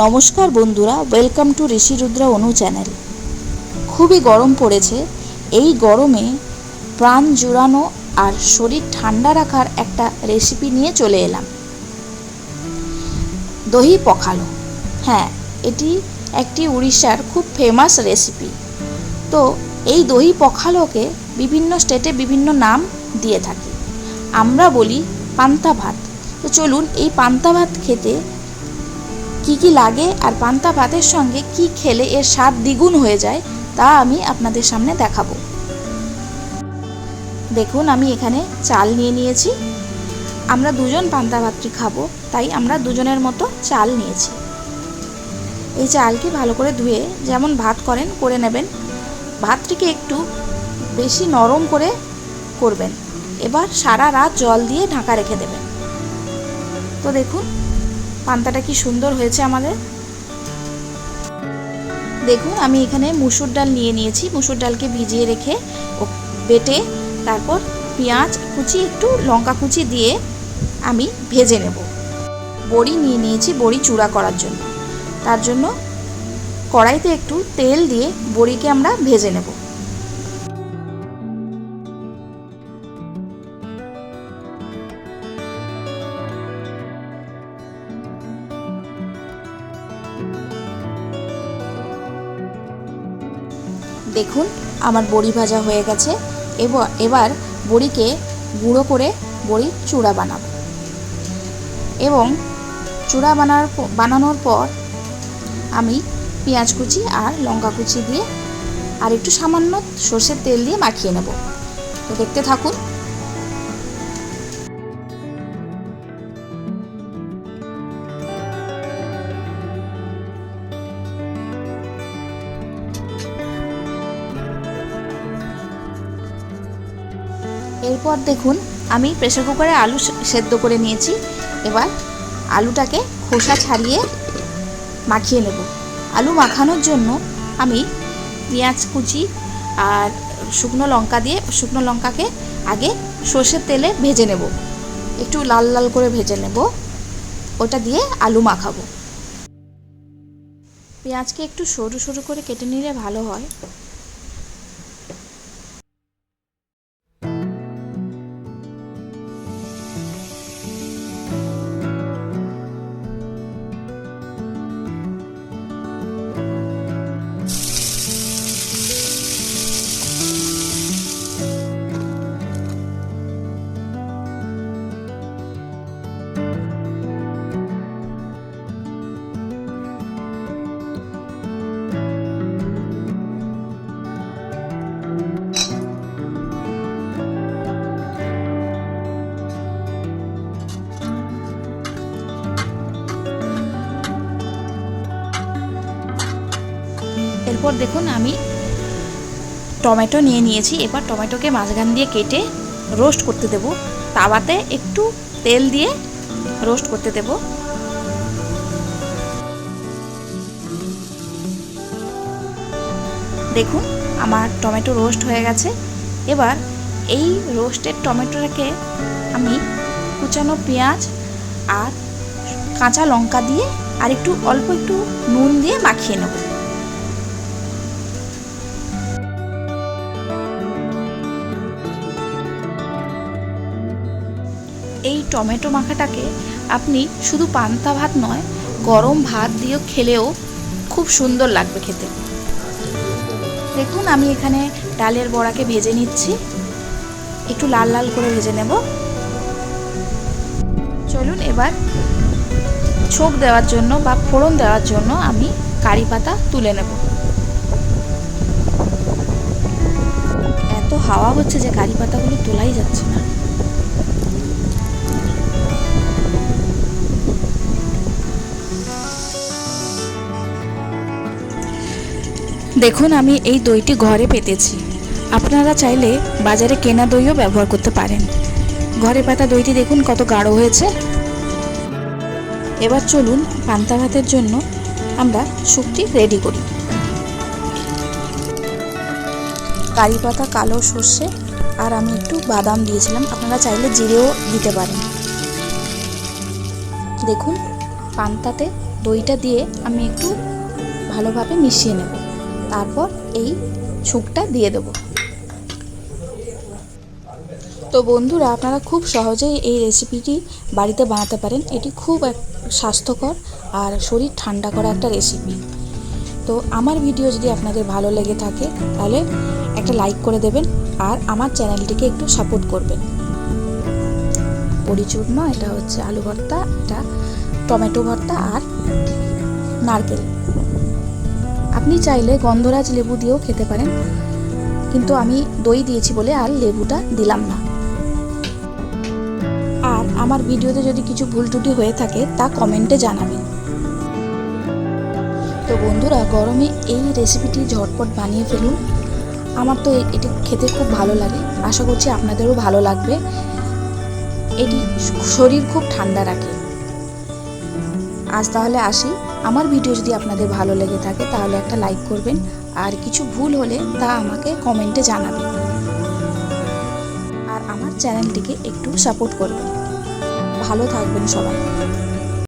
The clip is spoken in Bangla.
নমস্কার বন্ধুরা welcome to Rishi Rudra Anu channel খুবই গরম পড়েছে, এই গরমে প্রাণ জুড়ানো আর শরীর ঠান্ডা রাখার একটা রেসিপি নিয়ে চলে এলাম। দহি পখালো হ্যাঁ এটি একটি উড়িষ্যার খুব ফেমাস রেসিপি তো এই দহি পখালোকে বিভিন্ন স্টেটে বিভিন্ন নাম দিয়ে থাকে। আমরা বলি পান্তা ভাত। তো চলুন, এই পান্তা ভাত খেতে কি কি লাগে আর পান্তা ভাতের সঙ্গে কি খেলে এর স্বাদ দ্বিগুণ হয়ে যায়, তা আমি আপনাদের সামনে দেখাবো। দেখুন, আমি এখানে চাল নিয়ে নিয়েছি। আমরা দুজন পান্তা ভাতটি খাব, তাই আমরা দুজনের মতো চাল নিয়েছি। এই চালকে ভালো করে ধুয়ে যেমন ভাত করেন, করে নেবেন। ভাতটিকে একটু বেশি নরম করে করবেন। এবার সারা রাত জল দিয়ে ঢাকা রেখে দেবেন। তো দেখুন পান্তাটা কি সুন্দর হয়েছে আমাদের? দেখুন, আমি এখানে মুসুর ডাল নিয়ে নিয়েছি। মুসুর ডালকে ভিজিয়ে রেখে বেটে তারপর পেঁয়াজ, কুচি, একটু লঙ্কা কুচি দিয়ে আমি ভেজে নেব। বড়ি নিয়ে নিয়েছি, বড়ি চূড়া করার জন্য। তার জন্য কড়াইতে একটু তেল দিয়ে বড়িকে আমরা ভেজে নেব। দেখুন, আমার বড়ি ভাজা হয়ে গেছে। এবার বড়িকে গুঁড়ো করে বড়ির চূড়া বানাবো। এবং চূড়া বানার বানানোর পর আমি পেঁয়াজ কুচি আর লঙ্কা কুচি দিয়ে আর একটু সামান্য সর্ষের তেল দিয়ে মাখিয়ে নেব। তো দেখতে থাকুন। এরপর দেখুন, আমি প্রেসার কুকারে আলু সেদ্ধ করে নিয়েছি। এবার আলুটাকে খোসা ছাড়িয়ে মাখিয়ে নেব। আলু মাখানোর জন্য আমি পেঁয়াজ কুচি আর শুকনো লঙ্কা দিয়ে, শুকনো লঙ্কাকে আগে সর্ষের তেলে ভেজে নেব। একটু লাল লাল করে ভেজে নেব। ওটা দিয়ে আলু মাখাবো। পেঁয়াজকে একটু সরু সরু করে কেটে নিলে ভালো হয়। এরপর দেখুন আমি টমেটো নিয়ে নিয়েছি। এবার টমেটোকে মাঝখান দিয়ে কেটে রোস্ট করতে দেব। তাওয়াতে একটু তেল দিয়ে রোস্ট করতে দেব। দেখুন, আমার টমেটো রোস্ট হয়ে গেছে। এবার এই রোস্টেড টমেটোটাকে আমি কুচানো পেঁয়াজ আর কাঁচা লঙ্কা দিয়ে আর একটু অল্প একটু নুন দিয়ে মাখিয়ে নেব। এই টমেটো মাখাটাকে আপনি শুধু পান্তা ভাত নয়, গরম ভাত দিয়েও খেলেও খুব সুন্দর লাগবে খেতে। দেখুন, আমি এখানে ডালের বড়াকে ভেজে নিচ্ছি। একটু লাল লাল করে ভেজে নেব। চলুন এবার ছোপ দেওয়ার জন্য বা ফোড়ন দেওয়ার জন্য আমি কারি পাতা তুলে নেব। এত হাওয়া হচ্ছে যে কারি পাতাগুলো তোলাই যাচ্ছে না। দেখুন, আমি এই দইটি ঘরে পেতেছি। আপনারা চাইলে বাজারে কেনা দইও ব্যবহার করতে পারেন। ঘরে পাতা দইটি দেখুন কত গাঢ় হয়েছে। এবার চলুন পান্তা ভাতের জন্য আমরা শুকটি রেডি করি। কারি পাতা, কালো সর্ষে আর আমি একটু বাদাম দিয়েছিলাম। আপনারা চাইলে জিরেও দিতে পারেন। দেখুন, পান্তাতে দইটা দিয়ে আমি একটু ভালোভাবে মিশিয়ে নেব। তারপর এই ছুঁকটা দিয়ে দেবো। তো বন্ধুরা, আপনারা খুব সহজেই এই রেসিপিটি বাড়িতে বানাতে পারেন। এটি খুব এক স্বাস্থ্যকর আর শরীর ঠান্ডা করা একটা রেসিপি। তো আমার ভিডিও যদি আপনাদের ভালো লেগে থাকে, তাহলে একটা লাইক করে দেবেন আর আমার চ্যানেলটিকে একটু সাপোর্ট করবেন। পরিচূর্ণ এটা হচ্ছে আলু ভর্তা, এটা টমেটো ভর্তা আর নারকেল। আপনি চাইলে গন্ধরাজ লেবু দিয়েও খেতে পারেন, কিন্তু আমি দই দিয়েছি বলে আর লেবুটা দিলাম না। আর আমার ভিডিওতে যদি কিছু ভুল ত্রুটি হয়ে থাকে, তা কমেন্টে জানাবেন। তো বন্ধুরা, গরমে এই রেসিপিটি ঝটপট বানিয়ে ফেলুন। আমার তো এটি খেতে খুব ভালো লাগে। আশা করছি আপনাদেরও ভালো লাগবে। এটি শরীর খুব ঠান্ডা রাখে। আজ তাহলে আসি। আমার ভিডিও যদি আপনাদের ভালো লেগে থাকে তাহলে একটা লাইক করবেন, আর কিছু ভুল হলে তা আমাকে কমেন্টে জানাবেন। আর আমার চ্যানেলটিকে একটু সাপোর্ট করবেন। ভালো থাকবেন সবাই।